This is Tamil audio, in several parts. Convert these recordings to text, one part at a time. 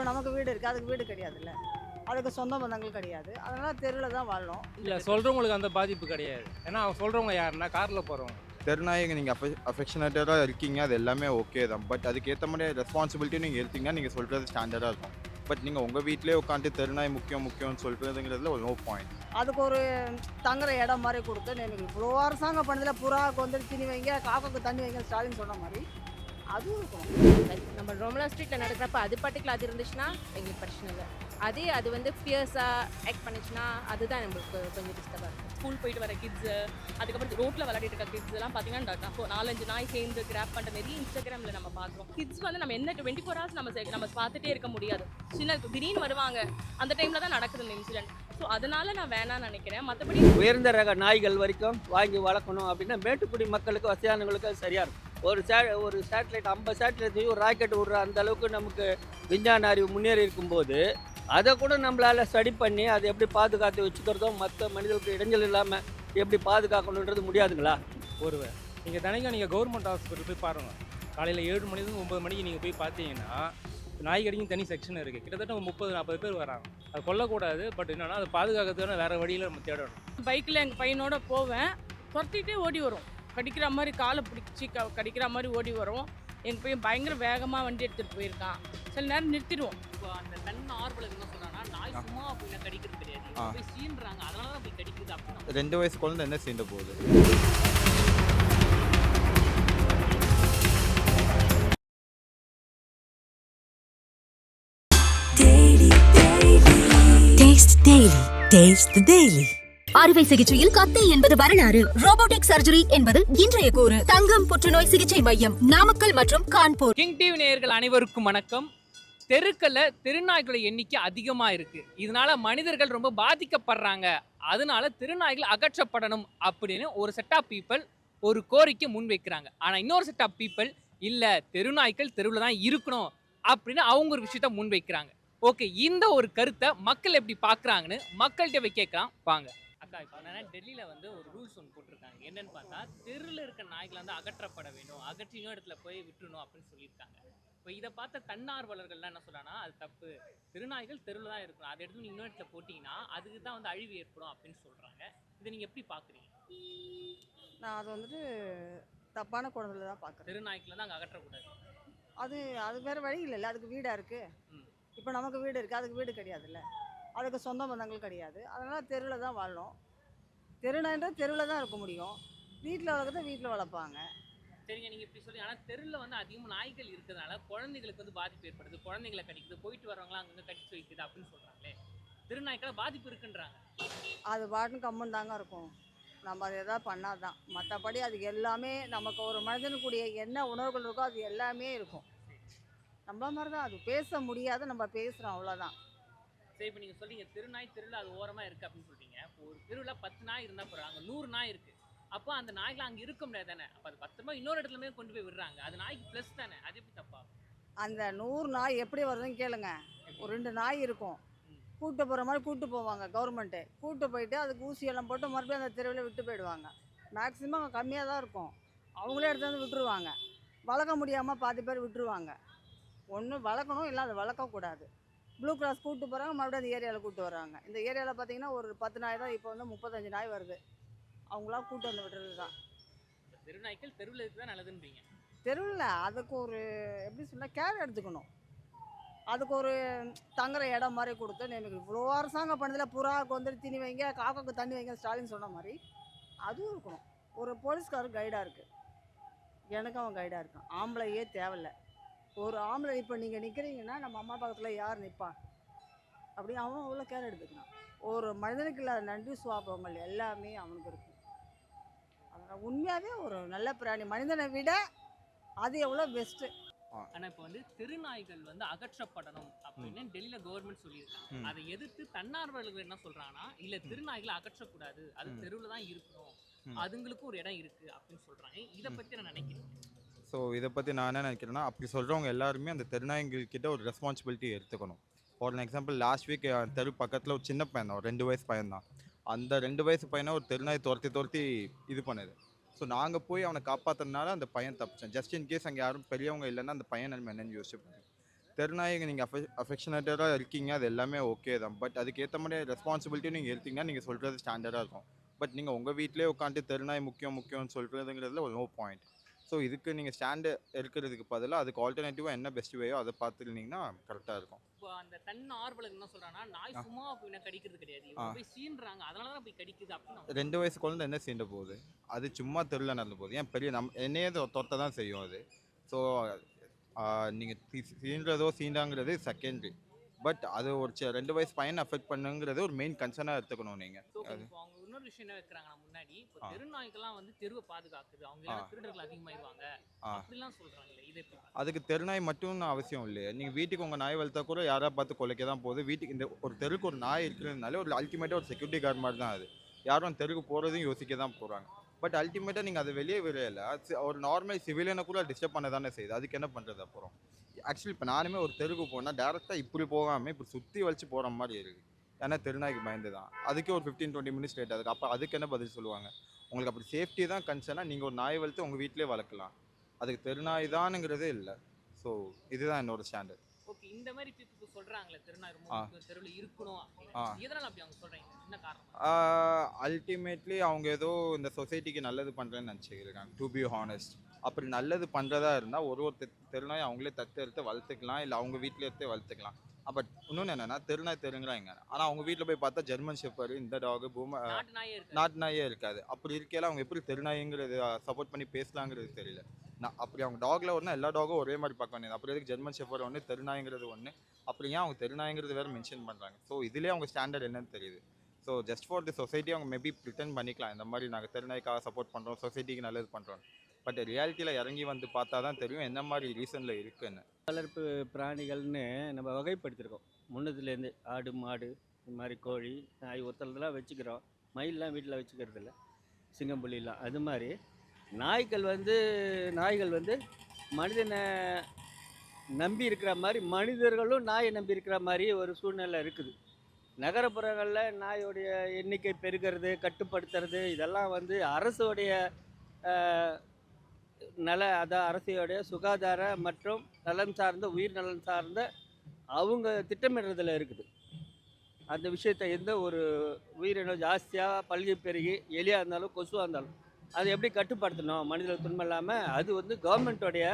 இப்போ நமக்கு வீடு இருக்குது அதுக்கு வீடு கிடையாதுல்ல. அதுக்கு சொந்த பந்தங்கள் கிடையாது. அதனால் தெருவில் தான் வாழணும். இல்லை சொல்கிறவங்களுக்கு அந்த பாதிப்பு கிடையாது. ஏன்னா அவங்க சொல்கிறவங்க யாருன்னா காரில் போகிறவங்க தெருநாயகம் நீங்கள் அஃபெ அஃபெக்ஷனேட்டடாக இருக்கீங்க. அது எல்லாமே ஓகே தான். பட் அதுக்கேற்ற மாதிரி ரெஸ்பான்சிபிலிட்டி நீங்கள் எடுத்தீங்கன்னா நீங்கள் சொல்கிறது ஸ்டாண்டர்டாக இருக்கும். பட் நீங்கள் உங்கள் வீட்டிலே உட்காந்து தெருநாய் முக்கியம் முக்கியம்னு சொல்கிறதுங்கிறதுல ஒரு நோ பாயிண்ட் அதுக்கு ஒரு தங்குற இடம் மாதிரி கொடுத்து நீங்கள் இவ்வளோ அரசாங்கம் பண்ணதில் புறாவுக்கு வந்து தீனி வைங்க காக்காக்கு தண்ணி வைங்க ஸ்டாலின் சொன்ன மாதிரி அதுவும் இருக்கும் நம்ம ரோமலா ஸ்ட்ரீட்டில் நடக்கிறப்ப அது பர்டிகுலர் அது இருந்துச்சுன்னா எங்களுக்கு பிரச்சனை இல்லை. அதே அது வந்து ஃபியர்ஸாக ஆக்ட் பண்ணுச்சுன்னா அதுதான் நம்மளுக்கு கொஞ்சம் டிஸ்டர்பாக இருக்கும். ஸ்கூல் போயிட்டு வர கிட்ஸு அதுக்கப்புறம் ரோட்டில் விளையாடிட்டு இருக்க கிட்ஸ் எல்லாம் பார்த்தீங்கன்னா நாலஞ்சு நாய் சேர்ந்து கிராப் பண்ணுற நிறைய இன்ஸ்டாகிராமில் நம்ம பார்க்குறோம் கிட்ஸ் வந்து நம்ம என்ன டுவெண்ட்டி ஃபோர் ஹவர்ஸ் நம்ம நம்ம பார்த்துட்டே இருக்க முடியாது. சின்ன திடீர்னு வருவாங்க. அந்த டைமில் தான் நடக்குது இந்த இன்சிடென்ட் ஸோ அதனால நான் வேணாம்னு நினைக்கிறேன். மற்றபடி உயர்ந்த ரக நாய்கள் வரைக்கும் வாங்கி வளர்க்கணும் அப்படின்னா மேட்டுக்குடி மக்களுக்கு வசதியானவங்களுக்கு அது சரியா இருக்கும். ஒரு சே ஒரு சேட்டலைட் ஐம்பது சேட்டலைட் ஒரு ராக்கெட் விடுற அந்த அளவுக்கு நமக்கு விஞ்ஞான அறிவு முன்னேறி இருக்கும்போது அதை கூட நம்மளால ஸ்டடி பண்ணி அதை எப்படி பாதுகாத்து வச்சுக்கிறதோ மற்ற மனிதர்களுக்கு இடைஞ்சல் இல்லாமல் எப்படி பாதுகாக்கணுன்றது முடியாதுங்களா? ஒருவர் நீங்கள் தினைக்கும் நீங்கள் கவர்மெண்ட் ஹாஸ்பிட்டல் போய் பாருங்கள் காலையில் ஏழு மணிலேருந்து ஒம்பது மணிக்கு நீங்கள் போய் பார்த்தீங்கன்னா நாய் கடிக்கும் தனி செக்ஷன் இருக்குது கிட்டத்தட்ட முப்பது நாற்பது பேர் வராங்க. அது கொல்லக்கூடாது பட் என்னன்னா அதை பாதுகாக்கிறதுக்கான வேறு வழியில் நம்ம தேடணும். பைக்கில் எங்கள் பையனோட போவேன். துரத்திட்டே ஓடி வரும். கடிக்கிற மாதிரி காலை பிடிச்சி க கடிக்கிற மாதிரி ஓடி வரும். எங்கள் பையன் பயங்கர வேகமாக வண்டி எடுத்துகிட்டு போயிருக்கான் சில நேரம் நிறுத்திடுவோம் இப்போ அந்த தன் ஆர்வலர் என்ன சொல்றாங்கன்னா நாய். சும்மா போய் கடிக்கிறது கிடையாது. போய் சீன்றாங்க அதனால தான் போய் கடிக்குது அப்படின்னு ரெண்டு வயசு குழந்தை என்ன சீண்ட போகுது Taste Daily. Taste the Daily. அறுவை சிகிச்சையில் கத்தை என்பது வரலாறு. ரோபோட்டிக் சர்ஜரி என்பது இன்றைய கூறு. தங்கம் புற்றுநோய் சிகிச்சை மையம் நாமக்கல் மற்றும் கான்பூர். கிங் டிவி நேயர்கள் அனைவருக்கும் வணக்கம். தெருக்கல்ல தெருநாய்களோட எண்ணிக்கை அதிகமா இருக்கு. இதனால மனிதர்கள் ரொம்ப பாதிக்கப்படுறாங்க. அதனால திருநாய்கள் அகற்றப்படணும் அப்படின்னு ஒரு செட் ஆஃப் பீப்புள் ஒரு கோரிக்கை முன்வைக்கிறாங்க. ஆனா இன்னொரு செட் ஆஃப் பீப்புள் இல்ல தெருநாய்கள் தெருவில் தான் இருக்கணும் அப்படின்னு அவங்க ஒரு விஷயத்த முன்வைக்கிறாங்க. ஓகே இந்த ஒரு கருத்தை மக்கள் எப்படி பார்க்கறாங்கன்னு மக்கள்கிட்ட போய் கேட்கலாம். வாங்க. இப்போ என்னன்னா டெல்லியில் வந்து ஒரு ரூல்ஸ் ஒன்று போட்டிருக்காங்க. என்னன்னு பார்த்தா தெருவில் இருக்க நாய்களை வந்து அகற்றப்பட வேண்டும் அகற்றி இன்னொரு இடத்துல போய் விட்டுறணும் அப்படின்னு சொல்லியிருக்காங்க. இப்போ இதை பார்த்த தன்னார்வலர்கள்லாம் என்ன சொல்றாங்கன்னா அது தப்பு. திருநாய்கள் தெருவில் தான் இருக்கணும். அதை எடுத்து இன்னொரு இடத்துல போட்டிங்கன்னா அதுக்கு தான் வந்து அழிவு ஏற்படும் அப்படின்னு சொல்கிறாங்க இதை நீங்கள் எப்படி பார்க்குறீங்க? நான் அது வந்துட்டு தப்பான குழந்தைல தான் பார்க்குறேன். தெருநாய்க்களை தான் அங்கே அகற்றக்கூடாது. அது அது வேறு வழி இல்லைல்ல. அதுக்கு வீடாக இருக்குது. இப்போ நமக்கு வீடு இருக்குது அதுக்கு வீடு கிடையாதுல்ல. அதுக்கு சொந்த பந்தங்கள் கிடையாது. அதனால் தெருவில் தான் வாழணும். தெருநாய்ன்ற தெருவில் தான் இருக்க முடியும். வீட்டில் வளர்க்குறத வீட்டில் வளர்ப்பாங்க. சரிங்க நீங்கள் இப்படி சொல்லி ஆனால் தெருவில் வந்து அதிகமாக நாய்கள் இருக்கிறதுனால குழந்தைங்களுக்கு வந்து பாதிப்பு ஏற்படுது. குழந்தைங்களை கடிக்குது. போயிட்டு வரவங்களாம் அங்கங்கே கடிச்சு வைக்குது அப்படின்னு சொல்கிறாங்களே திருநாய்க்கெல்லாம் பாதிப்பு இருக்குன்றாங்க. அது பாட்டுன்னு கம்மன் தாங்க இருக்கும். நம்ம அதை எதாவது பண்ணாதான். மற்றபடி அது எல்லாமே நமக்கு ஒரு மனிதனுக்குரிய என்ன உணர்வுகள் இருக்கோ அது எல்லாமே இருக்கும். நம்மள மாதிரி தான் அது பேச முடியாத நம்ம பேசுகிறோம் அவ்வளோதான் சரி இப்போ நீங்கள் சொல்றீங்க திருநாய் தெருவில் அது ஓரமாக இருக்குது அப்படின்னு சொல்றீங்க. இப்போ ஒரு தெருவில் பத்து நாய் இருந்தால் போகிறாங்க அங்கே நூறு நாய் இருக்குது அப்போ அந்த நாய்கள் அங்கே இருக்க முடியாது தானே? அப்போ அது பத்திரமா இன்னொரு இடத்துல போய் கொண்டு போய் விடுறாங்க. அது நாய்க்கு ப்ளஸ் தானே? அது எப்படி தப்பா? அந்த நூறு நாய் எப்படி வருதுன்னு கேளுங்க. ஒரு ரெண்டு நாய் இருக்கும். கூட்டு போகிற மாதிரி கூட்டு போவாங்க கவர்மெண்ட்டு கூட்டு போயிட்டு அதுக்கு ஊசியெல்லாம் போட்டு மறுபடியும் அந்த தெருவில் விட்டு போயிடுவாங்க. மேக்ஸிமம் கம்மியாக தான் இருக்கும். அவங்களே எடுத்து வந்து விட்டுருவாங்க. வளர்க்க முடியாமல் பாதி பேர் விட்டுருவாங்க. ஒன்று வளர்க்கணும் இல்லை அதை வளர்க்கக்கூடாது ப்ளூ கிராஸ் கூட்டு போகிறாங்க மறுபடியும் அந்த ஏரியாவில் கூட்டு வராங்க இந்த ஏரியாவில் பார்த்தீங்கன்னா ஒரு பத்து நாய் தான் இப்போ வந்து முப்பத்தஞ்சு நாய் வருது. அவங்களாம் கூட்டு வந்து விடுறது தான் தெருநாய்க்கள் தெருவில் இருக்குது தான் நல்லதுன்றீங்க? தெருவில் அதுக்கு ஒரு எப்படி சொல்ல கேர் எடுத்துக்கணும். அதுக்கு ஒரு தங்குற இடம் மாதிரி கொடுத்து எனக்கு இவ்வளோ அரசாங்கம் பண்ணதில் புறாவுக்கு வந்து தீனி வைங்க காக்காக்கு தண்ணி வைங்க ஸ்டாலின் சொன்ன மாதிரி அதுவும் இருக்கணும். ஒரு போலீஸ்காரர் கைடாக இருக்குது எனக்கு அவன் கைடாக இருக்கான். ஆம்பளையே தேவையில்ல. ஒரு ஆம்பளை இப்போ நீங்கள் நிற்கிறீங்கன்னா நம்ம அம்மா பக்கத்தில் யார் நிற்பா அப்படி அவன் அவ்வளோ கேர் எடுத்துக்கணும் ஒரு மனிதனுக்கு இல்லாத நன்றி சுவாபங்கள் எல்லாமே அவனுக்கு இருக்கும். அதனால் உண்மையாகவே ஒரு நல்ல பிராணி. மனிதனை விட அது எவ்வளோ பெஸ்ட்டு ஆனால் இப்போ வந்து திருநாய்கள் வந்து அகற்றப்படணும் அப்படின்னு டெல்லியில் கவர்மெண்ட் சொல்லியிருக்காங்க. அதை எதிர்த்து தன்னார்வலர்கள் என்ன சொல்றாங்கன்னா இல்லை திருநாய்களை அகற்றக்கூடாது. அது. தெருவில் தான் இருக்கணும். அதுங்களுக்கும் ஒரு இடம் இருக்கு அப்படின்னு சொல்றாங்க. இதை. பத்தி நான் நினைக்கிறேன். ஸோ இதை பற்றி நான் என்ன நினைக்கிறேன்னா அப்படி சொல்கிறவங்க எல்லாருமே அந்த தெருநாய்கள்கிட்ட ஒரு ரெஸ்பான்சிபிலிட்டி எடுத்துக்கணும். ஃபார் எக்ஸாம்பிள் லாஸ்ட் வீக் தெரு பக்கத்தில் ஒரு சின்ன பையன் தான் ஒரு ரெண்டு வயசு பையன் தான். அந்த ரெண்டு வயசு பையனை ஒரு திருநாய் துரத்தி துரத்தி இது பண்ணுது. ஸோ நாங்கள் போய் அவனை காப்பாற்றுறதுனால அந்த பையன் தப்பிச்சேன். ஜஸ்ட் இன் கேஸ் அங்கே யாரும் பெரியவங்க இல்லைன்னா அந்த பையன் நம்ம என்னென்னு யோசிச்சு பாருங்க. நீங்கள் அஃபெ அஃபெக்ஷனேட்டடாக இருக்கீங்க அது எல்லாமே ஓகே தான். பட் அதுக்கேற்ற மாதிரி ரெஸ்பான்சிபிலிட்டியும் நீங்கள் எடுத்தீங்கன்னா நீங்கள் சொல்கிறது ஸ்டாண்டர்டாக இருக்கும். பட் நீங்கள் உங்கள் வீட்டிலே உட்காந்து தெருநாய் முக்கியம் முக்கியம்னு சொல்கிறதுங்கிறதுல ஒரு நோ பாயிண்ட் ஸோ இதுக்கு நீங்கள் ஸ்டாண்டு இருக்கிறதுக்கு பதிலாக அதுக்கு ஆல்டர்னேட்டிவாக என்ன பெஸ்ட் வேயோ அதை பார்த்துருந்தீங்கன்னா கரெக்டாக இருக்கும். இப்போ அந்த தன் ஆர்வலர் என்ன சொல்றாங்கன்னா நாய். சும்மா போய் கடிக்கிறது கிடையாது. போய் சீன்றாங்க. அதனால தான் போய் கடிக்குது அப்படின்னு ரெண்டு வயசு குழந்தை என்ன சீண்ட போகுது? அது சும்மா தெருவில் நடந்து போகுது. ஏன் பெரிய நம் என்னையே தொத்த தான் செய்யும் அது. ஸோ நீங்கள் சீன்றதோ சீண்டாங்கிறது செகண்டரி பட் அது ஒரு சி- ரெண்டு வயசு பையனை அஃபெக்ட் பண்ணுங்கிறது ஒரு மெயின் கன்சர்னாக எடுத்துக்கணும் நீங்கள் இன்னொரு விஷயம் என்ன வைக்கிறாங்கன்னா முன்னாடி இப்போ. தெருநாய்க்கெல்லாம் வந்து தெருவை பாதுகாக்குது. அவங்க திருடர்கள் அதிகமாயிருவாங்க. அப்படிலாம் சொல்றாங்களே இது அதுக்கு தெருநாய் மட்டும் அவசியம் இல்லையே. நீங்கள் வீட்டுக்கு உங்கள் நாய் வளர்த்தா கூட யாராவது பார்த்து கொலைக்க தான் போகுது. வீட்டுக்கு இந்த ஒரு தெருக்கு ஒரு நாய் இருக்கிறதுனால ஒரு அல்டிமேட்டாக ஒரு செக்யூரிட்டி கார்டு மாதிரி தான் அது. யாரும் தெருக்கு போகிறதையும் யோசிக்க தான் போகிறாங்க பட் அல்டிமேட்டாக நீங்கள் அதை வெளியே விளையல ஒரு நார்மல் சிவிலியனை கூட டிஸ்டர்ப் பண்ண தானே செய்யுது. அதுக்கு என்ன பண்ணுறது அப்புறம்? ஆக்சுவலி இப்போ நானுமே ஒரு தெருக்கு போனால் டேரெக்டாக இப்படி போகாமல் இப்படி சுற்றி வச்சு போகிற மாதிரி இருக்குது ஏன்னா தெருநாய்க்கு பயந்து தான். அதுக்கே ஒரு ஃபிஃப்டீன் டுவெண்ட்டி மினிட்ஸ் லேட் ஆகுது. அப்போ அதுக்கு என்ன பதில் சொல்லுவாங்க? உங்களுக்கு அப்படி சேஃப்டி தான் கன்சர்னாக நீங்கள் ஒரு நாய் வளர்த்து உங்கள் வீட்டிலே வளர்க்கலாம். அதுக்கு தெருநாய் தானுங்கிறதே இல்லை. ஸோ இதுதான் என்னோட ஸ்டாண்டர்ட் ஓகே இந்த மாதிரி பீப்புள் சொல்றாங்களே திருநாய் ரொம்ப தெருவுல இருக்கணும். எதனால அப்படி அவங்க சொல்றாங்க என்ன காரணம்? அல்டிமேட்லி அவங்க ஏதோ இந்த சொசைட்டிக்கு நல்லது பண்ணுறேன்னு நினச்சிக்கிறாங்க டு பி ஹானஸ்ட் அப்படி நல்லது பண்ணுறதா இருந்தால் ஒரு ஒரு தெருநாய் அவங்களே தத்து எடுத்து வளர்த்துக்கலாம் இல்லை அவங்க வீட்டில் எடுத்து வளர்த்துக்கலாம். பட் இன்னொன்று என்னென்னா தெருநாய் தெருங்கிறாங்க. ஆனால் அவங்க வீட்டில் போய் பார்த்தா ஜெர்மன் ஷெப்பர் இந்த டாக் பூம நாட்டு நாயே இருக்காது. அப்படி இருக்கையில அவங்க எப்படி தெருநாய்ங்கிறது சப்போர்ட் பண்ணி பேசலாங்கிறது தெரியல. நான் அப்படி அவங்க டாக்ல ஒன்று எல்லா டாகும் ஒரே மாதிரி பார்க்க வேண்டியது. அப்புறம் எதுக்கு ஜெர்மன் ஷெப்பர் ஒன்று தெருநாய்ங்கிறது ஒன்று அப்படி ஏன் அவங்க தெருநாய்ங்கிறது வேறு மென்ஷன் பண்ணுறாங்க ஸோ இதுலேயே அவங்க ஸ்டாண்டர்ட் என்னன்னு தெரியுது. So just for the society அவங்க மேபி ப்ரிட்டன் பண்ணிக்கலாம். இந்த மாதிரி நாங்கள் தெருநாய்க்காக சப்போர்ட் பண்ணுறோம் சொசைட்டிக்கு நல்லது பண்ணுறோம் பட் ரியாலிட்டியில் இறங்கி வந்து பார்த்தா தான் தெரியும் என்ன மாதிரி ரீசனில் இருக்குன்னு. வளர்ப்பு பிராணிகள்னு நம்ம வகைப்படுத்திருக்கோம். முன்னதுலேருந்து ஆடு மாடு இந்த மாதிரி கோழி நாய் ஒருத்தலாம் வச்சுக்கிறோம். மயிலெலாம் வீட்டில் வச்சுக்கிறது இல்ல அது மாதிரி நாய்கள் வந்து நாய்கள் வந்து மனிதனை நம்பி இருக்கிற மாதிரி மனிதர்களும் நாயை நம்பி இருக்கிற மாதிரி ஒரு சூழ்நிலை இருக்குது. நகரப்புறங்களில் நாயோடைய எண்ணிக்கை பெருகிறது கட்டுப்படுத்துறது இதெல்லாம் வந்து அரசுடைய நல அதான் அரசியோடைய சுகாதார மற்றும் நலன் சார்ந்த உயிர் நலன் சார்ந்த அவங்க திட்டமிடுறதில் இருக்குது. அந்த விஷயத்தை எந்த ஒரு உயிரினம் ஜாஸ்தியாக பல்கி பெருகி எலியாக இருந்தாலும் கொசுவாக இருந்தாலும் அதை எப்படி கட்டுப்படுத்தணும்? மனிதர்கள் துன்பம் இல்லாமல் அது வந்து கவர்மெண்ட்டோடைய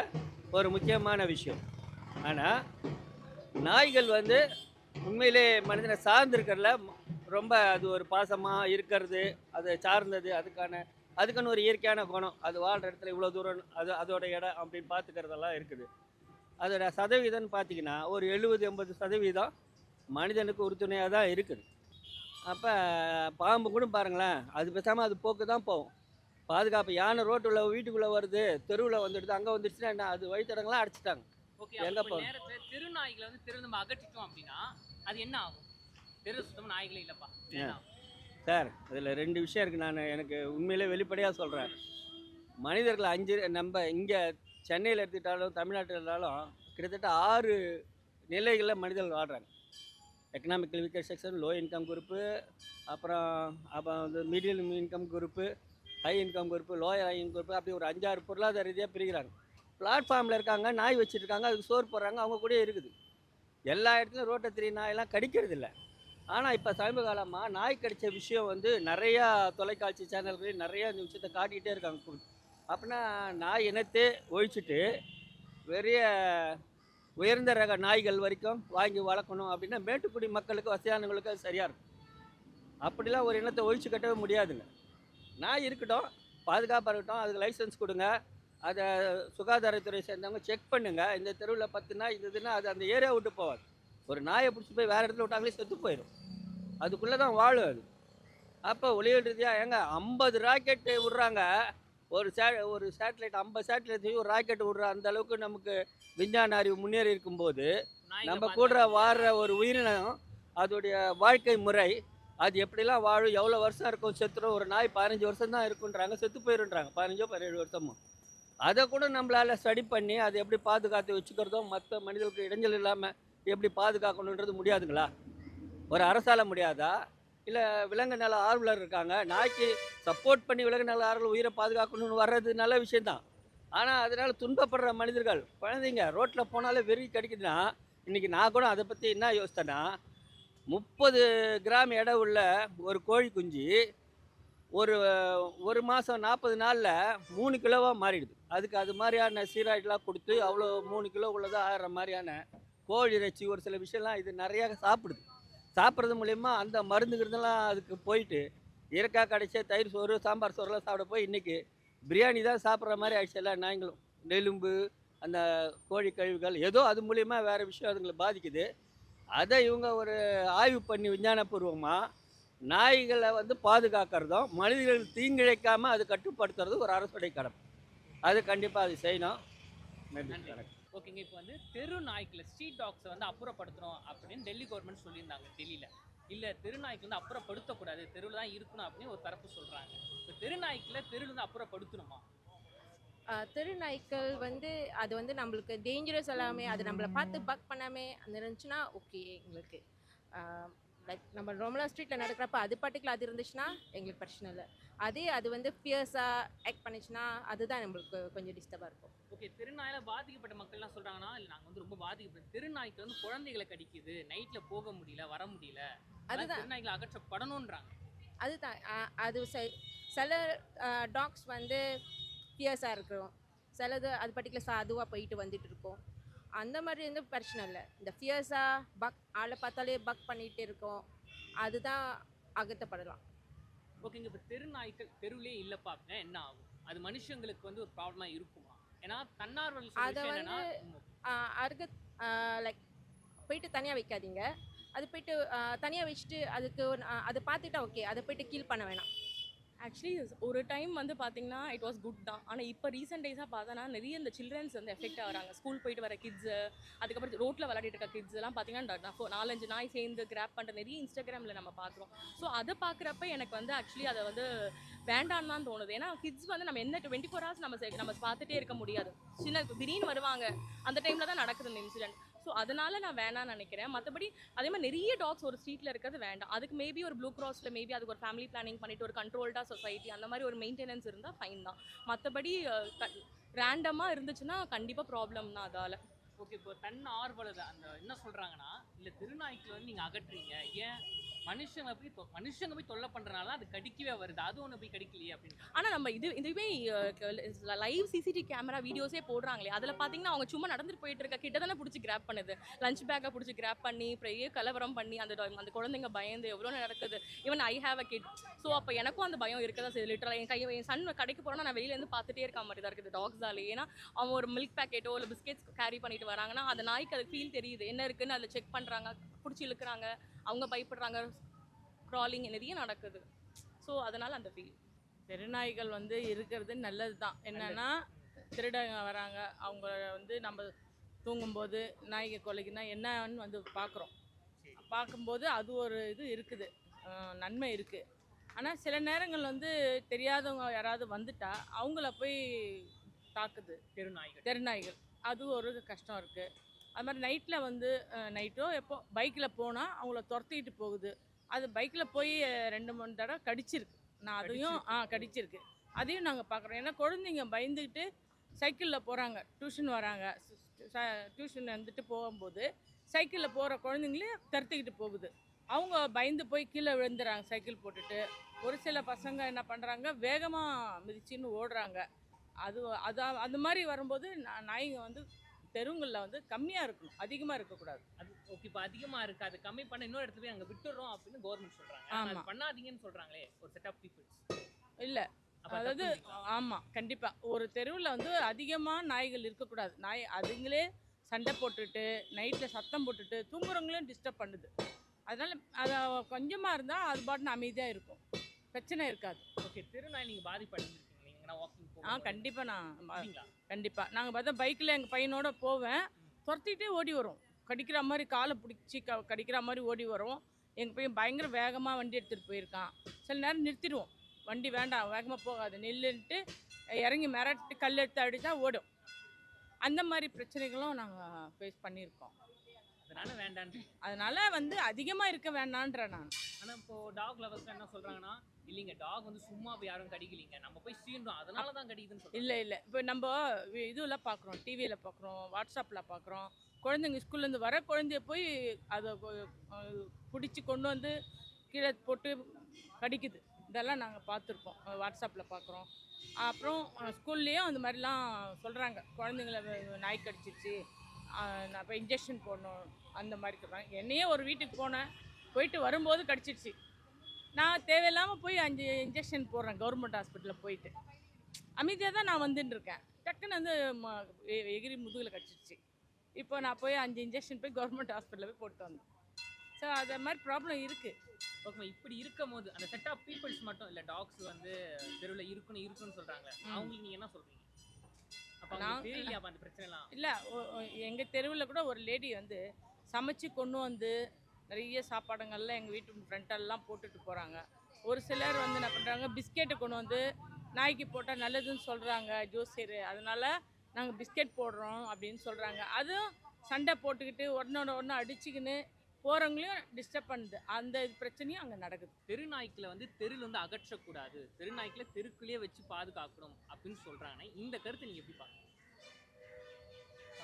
ஒரு முக்கியமான விஷயம். ஆனால் நாய்கள் வந்து உண்மையிலே மனிதனை சார்ந்திருக்கிறதுல ரொம்ப அது ஒரு பாசமாக இருக்கிறது அதை சார்ந்தது அதுக்கான அதுக்குன்னு ஒரு இயற்கையான குணம். அது வாழ்கிற இடத்துல இவ்வளோ தூரம் அது அதோட இடம் அப்படின்னு பார்த்துக்கிறதெல்லாம் இருக்குது. அதோட சதவீதம்னு பார்த்தீங்கன்னா ஒரு எழுபது எண்பது சதவீதம் மனிதனுக்கு உறுதுணையாக தான் இருக்குது. அப்போ பாம்பு கூட பாருங்களேன் அது பேசாமல் அது போக்கு தான் போகும். பாதுகாப்பு யானை ரோட்டுள்ள வீட்டுக்குள்ளே வருது தெருவில் வந்துடுது அங்கே வந்துடுச்சுன்னா என்ன? அது வழித்தடங்களாம் அடைச்சிட்டாங்க. ஓகே எங்க? நேரத்துல திருநாய்களை வந்து தெரு நம்ம அகற்றிட்டோம் அப்படின்னா அது என்ன ஆகும்? தெரு சுத்தமா நாய்களே இல்லப்பா? சார் இதில் ரெண்டு விஷயம் இருக்குது நான் எனக்கு உண்மையிலே வெளிப்படையாக சொல்கிறேன் மனிதர்கள் அஞ்சு நம்ம இங்கே சென்னையில் எடுத்துக்கிட்டாலும் தமிழ்நாட்டில் இருந்தாலும் கிட்டத்தட்ட ஆறு நிலைகளில் மனிதர்கள் வாழ்கிறாங்க economical weaker section low income group அப்புறம் அப்புறம் வந்து medium income group high income group lower high income group அப்படி ஒரு அஞ்சாறு பொருளாதார ரீதியாக பிரிக்கிறாங்க பிளாட்ஃபார்மில் இருக்காங்க நாய் வச்சுருக்காங்க அதுக்கு சோறு போடுறாங்க அவங்க கூட இருக்குது. எல்லா இடத்துலையும் ரோட்டை திரி நாயெல்லாம் கடிக்கிறது இல்லை ஆனால் இப்போ சமீப காலமாக நாய் கடித்த விஷயம் வந்து நிறையா தொலைக்காட்சி சேனல்களையும் நிறையா இந்த விஷயத்தை காட்டிக்கிட்டே இருக்காங்க. அப்படின்னா நாய் இனத்தை ஒழிச்சிட்டு பெரிய உயர்ந்த ரக நாய்கள் வரைக்கும் வாங்கி வளர்க்கணும் அப்படின்னா மேட்டுக்குடி மக்களுக்கு வசதியானவங்களுக்கு அது சரியாக இருக்கும். அப்படிலாம் ஒரு இனத்தை ஒழிச்சு கட்டவே முடியாதுங்க. நாய் இருக்கட்டும் பாதுகாப்பாக இருக்கட்டும் அதுக்கு லைசன்ஸ் கொடுங்க. அதை சுகாதாரத்துறை சேர்ந்தவங்க செக் பண்ணுங்கள் இந்த தெருவில் பத்து நாய் இருந்ததுன்னா அது அந்த ஏரியா விட்டு போகாது. ஒரு நாயை பிடிச்சி போய் வேறு இடத்துல விட்டாங்களே செத்து போயிடும் அதுக்குள்ளே தான் வாழும் அது. அப்போ ஒளியல் ரீதியாக ஏங்க ஐம்பது ராக்கெட்டு விட்றாங்க. ஒரு சே ஒரு சேட்டலைட் ஐம்பது சேட்டலைட் ஒரு ராக்கெட் விட்ற அந்த அளவுக்கு நமக்கு விஞ்ஞான அறிவு முன்னேறி இருக்கும்போது நம்ம கூட வாடுற ஒரு உயிரினம் அதோடைய வாழ்க்கை முறை அது எப்படிலாம் வாழும் எவ்வளோ வருஷம் இருக்கும் செத்துரும் ஒரு நாய் பதினஞ்சு வருஷம் தான் இருக்குன்றாங்க செத்து போயிருன்றாங்க. பதினஞ்சோ பதினேழு வருஷமோ. அதை கூட நம்மளால் ஸ்டடி பண்ணி அதை எப்படி பாதுகாத்து வச்சுக்கிறதோ மற்ற மனிதர்களுக்கு இடைஞ்சல் இல்லாமல் எப்படி பாதுகாக்கணுன்றது முடியாதுங்களா? ஒரு அரசால முடியாதா? இல்லை விலங்கு நல ஆர்வலர் இருக்காங்க நாய்க்கு சப்போர்ட் பண்ணி விலங்கு நல ஆர்வலர் உயிரை பாதுகாக்கணும்னு வர்றது நல்ல விஷயந்தான் ஆனால் அதனால் துன்பப்படுற மனிதர்கள் குழந்தைங்க ரோட்டில் போனாலே வெறி கிடைக்குதுன்னா இன்றைக்கி நான் கூட அதை பற்றி என்ன யோசித்தேன்னா முப்பது கிராம் எடை உள்ள ஒரு கோழி குஞ்சு ஒரு ஒரு மாதம் நாற்பது நாளில் மூணு கிலோவாக மாறிடுது. அதுக்கு அது மாதிரியான சீராய்டெலாம் கொடுத்து அவ்வளோ மூணு கிலோ உள்ளதாக ஆகிற மாதிரியான கோழி இறைச்சி ஒரு சில விஷயம்லாம் இது நிறையா சாப்பிடுது. சாப்பிட்றது மூலயமா அந்த மருந்துங்கிறதெல்லாம் அதுக்கு போயிட்டு இறக்கா கடைசியாக தயிர் சோறு சாம்பார் சோறுலாம் சாப்பிட போய் இன்றைக்கி பிரியாணி தான் சாப்பிட்ற மாதிரி ஆயிடுச்சு எல்லா நாய்களும். நெலும்பு அந்த கோழி கழிவுகள் ஏதோ அது மூலயமா வேறு விஷயம் அதுங்களை பாதிக்குது. அதை இவங்க ஒரு ஆய்வு பண்ணி விஞ்ஞானபூர்வமாக நாய்களை வந்து பாதுகாக்கிறதும் மனிதர்கள் தீங்கிழைக்காமல் அது கட்டுப்படுத்துறதும் ஒரு அரசுடைய கடமை. அது கண்டிப்பாக அது செய்யணும். நன்றி நன்றி. வணக்கம். ஓகேங்க இப்போ வந்து தெரு நாய்க்கில் ஸ்ட்ரீட் டாக்ஸை வந்து அப்புறப்படுத்தணும் அப்படின்னு டெல்லி கவர்மெண்ட் சொல்லியிருந்தாங்க டெல்லியில். இல்லை தெருநாய்க்கு வந்து அப்புறப்படுத்தக்கூடாது தெருவில் தான் இருக்கணும் அப்படின்னு ஒரு தரப்பு சொல்கிறாங்க இப்போ தெரு தெருவில் வந்து அப்புறப்படுத்தணுமா? தெருநாய்க்கள் வந்து அது வந்து நம்மளுக்கு டேஞ்சரஸ் எல்லாமே அது நம்மளை பார்த்து பக் பண்ணாமே அந்த இருந்துச்சுன்னா ஓகே எங்களுக்கு. லைக் நம்ம ரொமலா ஸ்ட்ரீட்டில் நடக்கிறப்ப அது பாட்டுக்குள்ள அது இருந்துச்சுன்னா எங்களுக்கு பிரச்சனை இல்லை. அதே அது வந்து ஃபியர்ஸாக ஆக்ட் பண்ணுச்சுன்னா அதுதான் நம்மளுக்கு கொஞ்சம் டிஸ்டர்பாக இருக்கும். ஓகே தெருநாயில பாதிக்கப்பட்ட மக்கள்லாம் சொல்கிறாங்கன்னா இல்லை நாங்கள் வந்து ரொம்ப பாதிக்கப்பட்ட தெருநாய்க்கு வந்து குழந்தைகளை கடிக்குது நைட்டில் போக முடியல வர முடியல. அதுதான். தெருநாய்களை அகற்றப்படணுன்றாங்க அதுதான். அது சில டாக்ஸ் வந்து ஃபியர்ஸாக இருக்கும் சிலது அது பர்டிகுலர் சாதுவாக போயிட்டு வந்துட்டு இருக்கும். அந்த மாதிரி வந்து பிரச்சனை இல்லை. இந்த ஃபியர்ஸாக பக் ஆளை பார்த்தாலே பக் பண்ணிகிட்டு இருக்கோம். அதுதான் அகற்றப்படலாம் ஓகேங்க இப்போ தெருநாய்க்கள் தெருவிலே இல்லைப்பா அப்படின்னா என்ன ஆகும்? அது மனுஷங்களுக்கு வந்து ஒரு ப்ராப்ளமாக இருக்குமா? ஏன்னா தன்னார்வல் அதை ஆஹ் அருக லைக் போயிட்டு தனியாக வைக்காதீங்க. அது போயிட்டு தனியாக வச்சுட்டு அதுக்கு அதை பார்த்துட்டா ஓகே அதை போயிட்டு கீல் பண்ண வேணாம். ஆக்சுவலி ஒரு டைம் வந்து பார்த்தீங்கன்னா இட் வாஸ் குட் தான். ஆனால் இப்போ ரீசெண்ட் டேஸாக பார்த்தோன்னா நிறைய இந்த சில்ட்ரன்ஸ் வந்து எஃபெக்ட் ஆகிறாங்க. ஸ்கூல் போயிட்டு வர கிட்ஸு அதுக்கப்புறம் ரோட்டில் விளையாடிட்டு இருக்க கிட்ஸ் எல்லாம் பார்த்தீங்கன்னா நாலஞ்சு நாய் சேர்ந்து கிராப் பண்ணுற நிறைய இன்ஸ்டாகிராமில் நம்ம பார்க்குறோம் ஸோ அதை பார்க்குறப்ப எனக்கு வந்து ஆக்சுவலி அதை வந்து வேண்டான்னு தான் தோணுது. ஏன்னா கிட்ஸ் வந்து நம்ம என்ன டுவெண்ட்டி ஃபோர் ஹவர்ஸ் நம்ம நம்ம பார்த்துட்டே இருக்க முடியாது. சின்ன திடீர்னு வருவாங்க. அந்த டைமில் தான் நடக்குது இந்த இன்சிடென்ட் ஸோ அதனால் நான் வேணாம்னு நினைக்கிறேன். மற்றபடி அதே மாதிரி நிறைய டாக்ஸ் ஒரு ஸ்ட்ரீட்டில் இருக்கிறது வேண்டாம். அதுக்கு மேபி ஒரு ப்ளூ கிராஸில் மேபி அதுக்கு ஒரு ஃபேமிலி பிளானிங் பண்ணிட்டு ஒரு கண்ட்ரோல்டாக சொசைட்டி அந்த மாதிரி ஒரு மெயின்டெனன்ஸ் இருந்தால் ஃபைன் தான். மற்றபடி ரேண்டமாக இருந்துச்சுன்னா கண்டிப்பாக ப்ராப்ளம் தான் அதால். ஓகே இப்போ தன் ஆர்வலர் அந்த என்ன சொல்கிறாங்கன்னா இல்லை திருநாய்க்குல வந்து நீங்கள் அகற்றுறீங்க. ஏன் மனுஷங்க போய் மனுஷங்க போய் தொல்லை பண்றனால அது கடிக்கவே வருது. அது ஒண்ணு போய் கடிக்கலையே அப்படின்னு. ஆனால் நம்ம இது இதுவே லைவ் சிசிடிவி கேமரா வீடியோஸே போடுறாங்களே அதில் பார்த்தீங்கன்னா அவங்க சும்மா நடந்துட்டு போயிட்டு இருக்க கிட்ட தானே பிடிச்சி கிராப் பண்ணுது. லஞ்ச் பேக்கை பிடிச்சி கிராப் பண்ணி பெரிய கலவரம் பண்ணி அந்த அந்த குழந்தைங்க பயந்து எவ்வளோ நடக்குது. Even I have a kid so அப்போ எனக்கும் அந்த பயம் இருக்கதா சரி லிட்டரலாக என் கை என் சன் கடைக்கு போகிறோன்னா நான் வெளியிலேருந்து பார்த்துட்டே இருக்க மாதிரி தான் இருக்குது டாக்ஸாலே ஏன்னா அவன் ஒரு மில்க் பேக்கெட்டோ இல்லை பிஸ்கெட்ஸ் கேரி பண்ணிட்டு வராங்கன்னா அந்த நாய்க்கு அது ஃபீல் தெரியுது. என்ன இருக்குன்னு அதில் செக் பண்ணுறாங்க பிடிச்சி இழுக்கிறாங்க. அவங்க பயப்படுறாங்க. க்ராலிங் நிறைய நடக்குது. ஸோ அதனால் அந்த ஃபீல் தெருநாய்கள் வந்து இருக்கிறது நல்லது தான் என்னன்னா திருடங்க வராங்க. அவங்க வந்து நம்ம தூங்கும்போது நாய்க்கு கொலைக்குன்னா என்னன்னு வந்து பார்க்குறோம். பார்க்கும்போது அது ஒரு இது இருக்குது. நன்மை இருக்குது ஆனால் சில நேரங்கள் வந்து தெரியாதவங்க யாராவது வந்துட்டா அவங்கள போய் தாக்குது. தெருநாய்கள் தெருநாய்கள் அது ஒரு கஷ்டம் இருக்குது அது மாதிரி நைட்டில் வந்து நைட்டோ எப்போ பைக்கில் போனால் அவங்கள துரத்திட்டு போகுது. அது பைக்கில் போய் ரெண்டு மூணு தடவை கடிச்சிருக்கு. நான் அதையும் ஆ கடிச்சிருக்கு. அதையும் நாங்கள் பார்க்குறோம் ஏன்னா குழந்தைங்க பயந்துக்கிட்டு சைக்கிளில் போகிறாங்க டியூஷன் வராங்க. டியூஷன் வந்துட்டு போகும்போது சைக்கிளில் போகிற குழந்தைங்களே துரத்திக்கிட்டு போகுது. அவங்க பயந்து போய் கீழே விழுந்துறாங்க சைக்கிள் போட்டுட்டு. ஒரு சில பசங்க என்ன பண்ணுறாங்க வேகமாக மிதிச்சின்னு ஓடுறாங்க. அது அது அந்த மாதிரி வரும்போது நாய்ங்க வந்து தெருங்களில் வந்து கம்மியாக இருக்கணும். அதிகமாக இருக்கக்கூடாது. அது ஓகே இப்போ அதிகமா இருக்கு. அது கம்மி பண்ண இன்னொரு இடத்துல போய் அங்க விட்டுறோம் அப்படின்னு கவர்மெண்ட் சொல்றாங்க. ஆனா அது ஆமா. பண்ணாதீங்கன்னு சொல்றாங்களே ஒரு செட் ஆஃப் பீப்புள்ஸ் இல்லை. அதாவது ஆமாம் கண்டிப்பாக ஒரு தெருவில் வந்து அதிகமாக நாய்கள் இருக்கக்கூடாது. நாய் அதுங்களே சண்டை போட்டுட்டு நைட்டில் சத்தம் போட்டுட்டு தூங்குறவங்களையும் டிஸ்டர்ப் பண்ணுது. அதனால் அதை கொஞ்சமாக இருந்தால் அது பாட்டுன்னு அமைதியாக இருக்கும். பிரச்சனை இருக்காது. ஓகே திருநாய் நீங்க பாதிப்படைஞ்சிருக்கீங்க. நீங்க வாக்கிங் ஆ கண்டிப்பாக நான் கண்டிப்பாக நாங்கள் பார்த்தா பைக்கில் எங்கள் பையனோட போவேன். துரத்திட்டே ஓடி வரும். கடிக்கிற மாதிரி காலை பிடிச்சி க கடிக்கிற மாதிரி ஓடி வரும். எங்கள் பையன் பயங்கர வேகமாக வண்டி எடுத்துகிட்டு போயிருக்கான். சில நேரம் நிறுத்திடுவோம். வண்டி வேண்டாம் வேகமாக போகாது. நில்லுன்ட்டு இறங்கி மிரட்டு கல் எடுத்து அடித்தா ஓடும். அந்த மாதிரி பிரச்சனைகளும் நாங்கள் ஃபேஸ் பண்ணியிருக்கோம். அதனால வேண்டாம் அதனால வந்து அதிகமாக இருக்க வேண்டான்ற நான். ஆனா இப்போ டாக் லவர்ஸ் என்ன சொல்றாங்கன்னா இல்லைங்க டாக் வந்து சும்மா போய் யாரும் கடிக்கலீங்க. நம்ம போய் சீண்டோம். அதனால தான் கடிக்குதுன்னு இல்லை இல்லை. இப்போ நம்ம வி- இதுல பார்க்குறோம் டிவியில் பார்க்குறோம் வாட்ஸ்அப்பில் பார்க்குறோம் குழந்தைங்க ஸ்கூல்லேருந்து வர குழந்தைய போய் அதை பிடிச்சி கொண்டு வந்து கீழே போட்டு கடிக்குது. இதெல்லாம் நாங்கள் பார்த்துருக்கோம் வாட்ஸ்அப்பில் பார்க்குறோம் அப்புறம் ஸ்கூல்லேயும் அந்த மாதிரிலாம் சொல்கிறாங்க குழந்தைங்கள நாய் கடிச்சிருச்சு போய் இன்ஜெக்ஷன் போடணும் அந்த மாதிரி சொல்கிறாங்க என்னையே ஒரு வீட்டுக்கு போனேன் போயிட்டு வரும்போது கடிச்சிருச்சு. நான் தேவையில்லாமல் போய் அஞ்சு இன்ஜெக்ஷன் போடுறேன் கவர்மெண்ட் ஹாஸ்பிட்டலில் போயிட்டு. அமைதியாக தான் நான் வந்துட்டு இருக்கேன். டக்குன்னு வந்து எகிரி முதுகில் கடிச்சிருச்சு. இப்போ நான் போய் அஞ்சு இன்ஜெக்ஷன் போய் கவர்மெண்ட் ஹாஸ்பிட்டலில் போய் போட்டு வந்தேன். ஸோ அது மாதிரி ப்ராப்ளம் இருக்குது ஓகே இப்படி இருக்கும் போது அந்த செட் ஆஃப் பீப்புள்ஸ் மட்டும் இல்ல டாக்ஸ் வந்து தெருவில் இருக்குன்னு சொல்றாங்க ம். அவங்களுக்கு நீங்க என்ன சொல்றீங்க? இல்லை எங்கள் தெருவில் கூட ஒரு லேடி வந்து சமைச்சு கொண்டு வந்து நிறைய சாப்பாடுங்கள்லாம் எங்கள் வீட்டு ஃப்ரண்டெல்லாம் போட்டுட்டு போகிறாங்க ஒரு சிலர் வந்து என்ன பண்ணுறாங்க பிஸ்கெட்டை கொண்டு வந்து நாய்க்கு போட்டால் நல்லதுன்னு சொல்கிறாங்க ஜோசியர் அதனால் நாங்கள் பிஸ்கெட் போடுறோம் அப்படின்னு சொல்கிறாங்க அதுவும் சண்டை போட்டுக்கிட்டு ஒன்னோட ஒன்று அடிச்சுக்கின்னு போகிறவங்களையும் டிஸ்டர்ப் பண்ணுது. அந்த பிரச்சனையும் அங்கே நடக்குது. தெருநாய்க்களை வந்து தெருல இருந்து அகற்றக்கூடாது. தெருநாய்க்களை தெருக்குள்ளேயே வச்சு பாதுகாக்கணும் அப்படின்னு சொல்றாங்கன்னா இந்த கருத்தை நீங்க எப்படி பாக்குறீங்க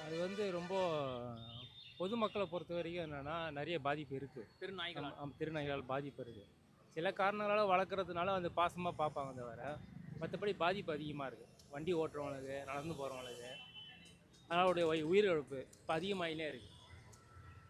அது வந்து ரொம்ப பொதுமக்களை பொறுத்த வரைக்கும் என்னென்னா நிறைய பாதிப்பு இருக்குது தெருநாய்கள் திருநாய்களால் பாதிப்பு இருக்குது சில காரணங்களால் வளர்க்குறதுனால வந்து பாசமாக பார்ப்பாங்க தவிர மற்றபடி பாதிப்பு அதிகமாக இருக்குது வண்டி ஓட்டுறவங்களுக்கு நடந்து போகிறவங்களுக்கு அதனாலுடைய உயி- உயிரிழப்பு இப்போ அதிகமாகினே இருக்குது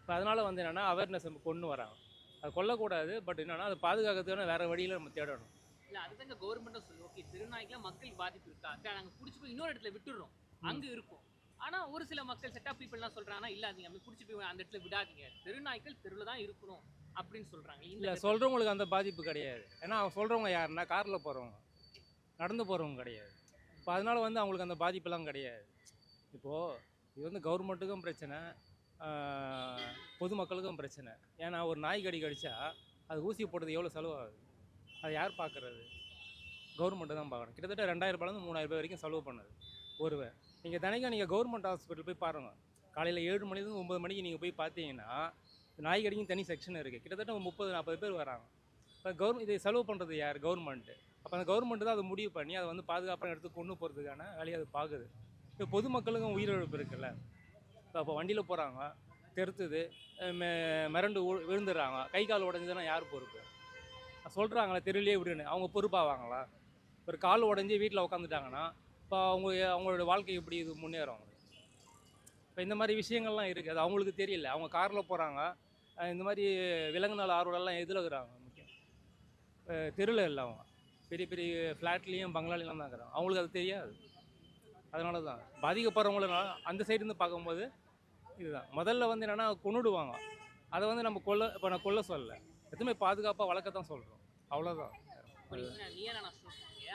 இப்போ அதனால் வந்து என்னென்னா அவேர்னஸ் நம்ம கொண்டு வராங்க. அது கொல்லக்கூடாது பட் என்னென்னா அதை பாதுகாக்கிறதுக்கான வேறு வழியில் நம்ம தேடணும். இல்ல அதுதாங்க கவர்மெண்ட்டும் சொல்லு ஓகே தெருநாய்க்குல மக்களுக்கு பாதிப்பு இருக்கா? அக்கா நாங்க புடிச்சு போய் இன்னொரு இடத்துல விட்டுடுறோம் அங்க இருக்கும். ஆனா ஒரு சில மக்கள் செட் ஆஃப் பீப்புள்லாம் சொல்றாங்கன்னா இல்ல நீங்க அப்படி புடிச்சு போய் அந்த இடத்துல விடாதீங்க. தெருநாய்க்கள் தெருவில் தான் இருக்கணும் அப்படின்னு சொல்றாங்க. இந்த இல்லை சொல்கிறவங்களுக்கு அந்த பாதிப்பு கிடையாது. ஏன்னா அவங்க சொல்கிறவங்க யாருன்னா காரில் போகிறவங்க நடந்து போகிறவங்க கிடையாது. இப்போ அதனால வந்து அவங்களுக்கு அந்த பாதிப்பெல்லாம் கிடையாது. இப்போது இது வந்து கவர்மெண்ட்டுக்கும் பிரச்சனை. பொதுமக்களுக்கும் பிரச்சனை. ஏன்னா ஒரு நாய் கடி கடிச்சா அது ஊசி போட்டது எவ்வளோ செலவாகுது? அதை யார் பார்க்குறது கவர்மெண்ட்டு தான் பார்க்கணும் கிட்டத்தட்ட ரெண்டாயிரம் ரூபாயிலேருந்து மூணாயிரம் ரூபாய் வரைக்கும் செலவு பண்ணுது. ஒருவர். நீங்கள் தினைக்கும் நீங்கள் கவர்மெண்ட் ஹாஸ்பிட்டல் போய் பாருங்கள் காலையில் ஏழு மணிலேருந்து ஒம்பது மணிக்கு நீங்கள் போய் பார்த்தீங்கன்னா நாய் கடிக்கும் தனி செக்ஷன் இருக்குது கிட்டத்தட்ட ஒரு முப்பது நாற்பது பேர் வராங்க. இப்போ கவர்மெண்ட் இதை செலவு பண்ணுறது யார்? கவர்மெண்ட்டு அப்போ அந்த கவர்மெண்ட் தான் அதை முடிவு பண்ணி அதை வந்து பாதுகாப்பான இடத்துக்கு கொண்டு போகிறதுக்கான வேலையை அது பார்க்குது இப்போ பொதுமக்களுக்கும் உயிரிழப்பு இருக்குல்ல. இப்போ அப்போ வண்டியில் போகிறாங்க தெருத்துது மெ- மிரண்டு விழுந்துடுறாங்க. கை கால் உடஞ்சதுன்னா யார் பொறுப்பு? சொல்கிறாங்களே தெருவிலே விடுன்னு. அவங்க பொறுப்பாவாங்களா? ஒரு கால் உடஞ்சி வீட்டில் உட்காந்துட்டாங்கன்னா இப்போ அவங்க அவங்களோட வாழ்க்கை எப்படி இது முன்னேறும்? இப்போ இந்த மாதிரி விஷயங்கள்லாம் இருக்குது அது அவங்களுக்கு தெரியல. அவங்க காரில் போகிறாங்க இந்த மாதிரி விலங்கு நாள் ஆர்வலெல்லாம் எதில் இருக்கிறாங்க? முக்கியம். தெருவில் இல்லை அவங்க. பெரிய பெரிய ஃப்ளாட்லேயும் பங்களாலையும் தான் இருக்கிறாங்க. அவங்களுக்கு அது தெரியாது. அதனால தான் பாதிக்கப்படுறவங்கள அந்த சைடுலேருந்து பார்க்கும்போது இதுதான். முதல்ல வந்து என்னென்னா கொன்னுடுவாங்க. அதை வந்து நம்ம கொல்ல இப்போ நான் கொல்ல சொல்லலை. எதுவுமே பாதுகாப்பாக வளர்க்க தான் சொல்கிறோம் அவ்வளோதான்.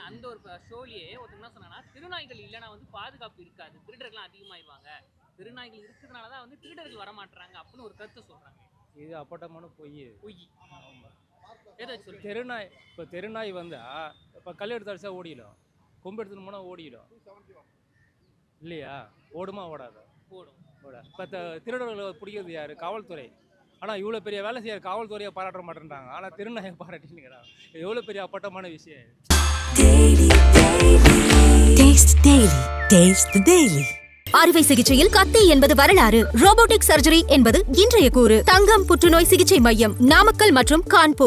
அந்த ஒரு ஷோலயே ஒருத்தர் என்ன சொன்னா திருநாய்கள் இல்லைன்னா வந்து பாதுகாப்பு இருக்காது. திருடர்கள்லாம் அதிகமாயிருவாங்க திருநாய்கள் இருக்கிறதுனால தான் வந்து திருடர்கள் வர மாட்டாங்க அப்படின்னு ஒரு கருத்தை சொல்றாங்க. இது அப்பட்டமான பொய். பொய் சொல்லு தெருநாய் இப்போ தெருநாய் வந்தால் இப்போ கல் எடுத்து அடிச்சா ஓடிடும். கொம்பு எடுத்துன்னு போனால் ஓடிடும். இல்லையா? ஓடுமா ஓடாதா? போடும் ஓட இப்போ திருடர்களை பிடிக்கிறது யார்? காவல்துறை. ஆனால் இவ்வளோ பெரிய வேலை செய்யற காவல்துறையை பாராட்ட மாட்டேன்றாங்க. ஆனால் திருநாயை பாராட்டினுங்கிறாங்க இது எவ்வளோ பெரிய அப்பட்டமான விஷயம். அறுவை சிகிச்சையில் கத்தி என்பது வரலாறு. ரோபோட்டிக் சர்ஜரி என்பது இன்றைய கூறு. தங்கம் புற்றுநோய் சிகிச்சை மையம் நாமக்கல் மற்றும் கான்பூர்.